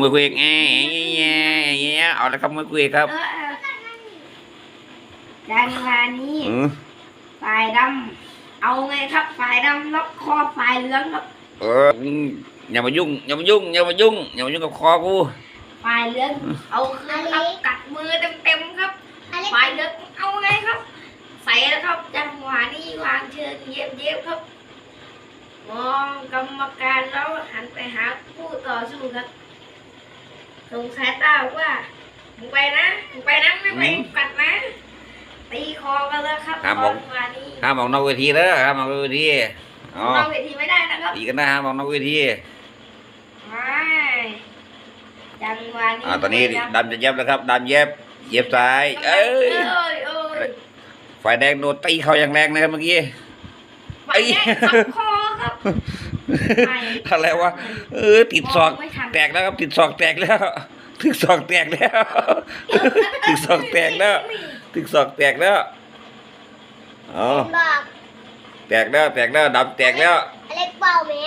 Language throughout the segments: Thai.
มวยคุยแง่แง่แง่เอาละครับมวยคุยครับเออเออจังหวะนี้อืมฝ่ายดำเอาไงครับฝ่ายดำล็อกคอฝ่ายเหลืองครับ เอออย่ามายุ่งอย่ามายุ่งอย่ามายุ่งอย่ามายุ่งกับคอกูฝ่ายเหลืองเอาคืนครับกัดมือเต็มๆครับอเล็กฝ่ายเหลืองเอาไงครับ ใส่แล้วครับจังหวะนี้วางเชิงเย็บเย็บๆครับมองกรรมการแล้วหันไปหาผู้ต่อสู้ครับ สงสายตาบอกว่ามึงไปนะมึงไปนะไม่ไปกัดนะ ตีคอกันแล้วครับจังหวะนี้ห้ามออกนอกเวทีเด้อห้ามออกนอกเวทีอ๋อเราเวทีไม่ได้นะครับตีกันนะห้ามออกนอกเวทีไม่จังหวะนี้อ่าตอนนี้ดำจะเย็บแล้วครับดำเย็บ เย็บซ้าย เอ้ยเอ้ยเอ้ยฝ่ายแดงโดนตีเขาอย่างแรงนะครับเมื่อกี้ ไปแย่งสับคอครับไม่ อะไรวะเออ ติดศอกไม่ทันแตกแล้วครับติดศอกแตกแล้วถึกศอกแตกแล้วถึกศอกแตกแล้วถึกศอกแตกแล้วอ๋อบอกแตกแล้วแตกแล้วดำแตกแล้วอเล็กเป่าแม่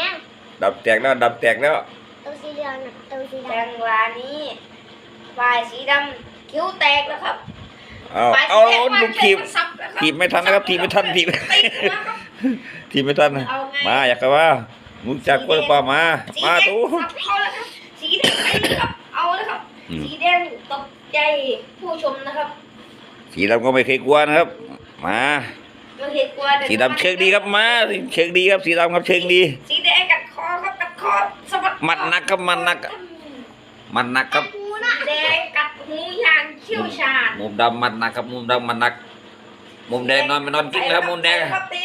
ดำแตกแล้วดำแตกแล้วตัวสีเหลืองน่ะตัวสีดจังหวะนี้ฝ่ายสีดำคิ้วแตกแล้วครับเอาฝ่ายเอาสีแดงเอาวางลูกเชืทีอกบมาสับแล้วครับทีบไม่ทันนะครับทีบไม่ทันทีบตีหัวครับทีบไม่ทันเอาไง มาอยากกันว่ามึงจักคนเปล่ามาสีมาแดงตู้สับเขาแล้วครับสีแดงไปแล้วครับเอาแล้วครับอืมสีแดงตกใจผู้ชมนะครับ สีดำก็ไม่เคยกลัวนะครับ มาเราเห็นกลัวแต่สีดำเชิงดีครับมาเชิงดีครับสีดำครับเชิงดี สีแดงกัดคอครับกัดคอสะบัดหมัดหนักครับหมัดหนักมันหนักครับำหูน่ะสีแดงกัดหูอย่างเชี่ยวชาญมุมดำมันหนักครับมุมดำมันหนัก มุมแดงนอนไม่นอนกิ้งนะครับมุมแดง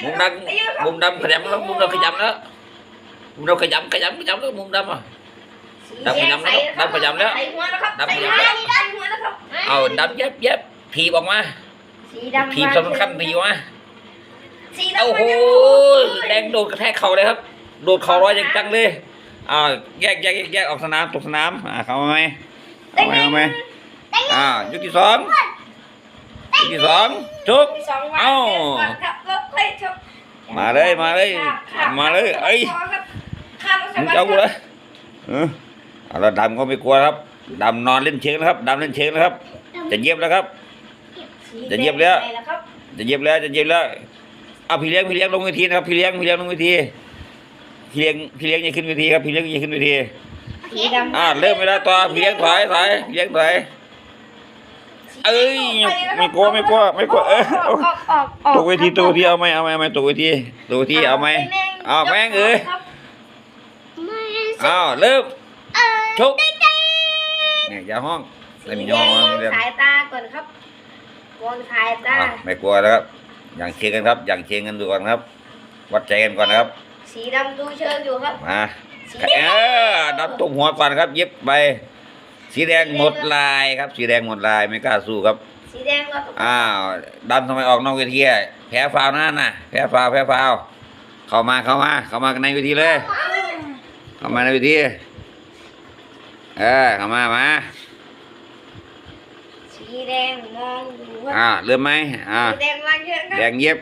มุมดำมุมดำขยับแล้วมุมดำขยับแล้วมุมดำขยับขยับขยับแล้วมุมดำอะดำไปดำแล้วดำไปดำแล้วดำไปใส่ดำแล้วเอาดำเย็บเย็บถีบออกมาสีสำคัญถีบออกมาสีดำโอ้โหแดงโดดกระแทกเข่าเลยครับ โดดเข่าร้อยอย่างจังเลยอ่าแยกแยกแยกแยกออกสนามตกสนามอ่าเข้ามาไหมเข้ามาไหมอ่ายกที่สอง ยกที่สองจุกที่สองวันเอ้าก่อนครับรถไล่ชนมาเลยมาเลยข้มาเลยเอ้ยข้ามรถมึงจะเอากูเลยเออเอาแล้วดำก็ไม่กลัวครับดำนอนเล่นเชิงนะครับดำเล่นเชิงนะครับ จะเย็บแล้วครับ จะเย็บแล้วสีดงไปครับจะเย็บแล้วจะเย็บแล้วเอาพี่เลี้ยงพี่เลี้ยงลงเวทีนะครับพี่เลี้ยงพี่เลี้ยงลงเวทีพี่เลี้ยงพี่เลี้ยงอย่าขึ้นเวทีครับพี่เลี้ยงอย่าขึ้นเวทีสีดำ อ่าเริ่มไปแล้วต่อพี่เลี้ยงถอยถอยพี่เลี้ยงถอย เอ้ยไม่กลัวไม่กลัวไม่กลัวเออเอาออกออกออกตกเวทีตกเวทีเอาไหมเอาไหมเอาไหมตกเวทีตกเวทีเอาไหมเอาแม่งเอ้ยครับไม่เอาเริ่มเออชกเนี่ยอย่าห้องไม่มีสีห้องแดนะงเรื่องสายตาก่อนครับวอนสายตาอะไม่กลัวแล้วครับอย่างเชียงกันครับอย่างเชียงกันดูก่อนครับ วัดใจกันก่อนนะครับ สีดำดูเชิงอยู่ครับมาสีเออดับตุ้มหัวก่อนครับ เย็บไป สีแดงหมดลายครับ สีแดงหมดลายไม่กล้าสู้ครับ สีแดงก็ต้องอ้าวดำทำไมออกนอกเวทีอะแพ้ฟาวล์นั่นน่ะแพ้ฟาวล์แพ้ฟาวล์เข้ามาเข้ามาเข้ามาในเวทีเลย เข้ามาในเวทีเออเข้ามามาสีแดงมองอยู่ครับอ่าเริ่มไหมอ่าสีแดงวางเชิงครับแดงเย็บ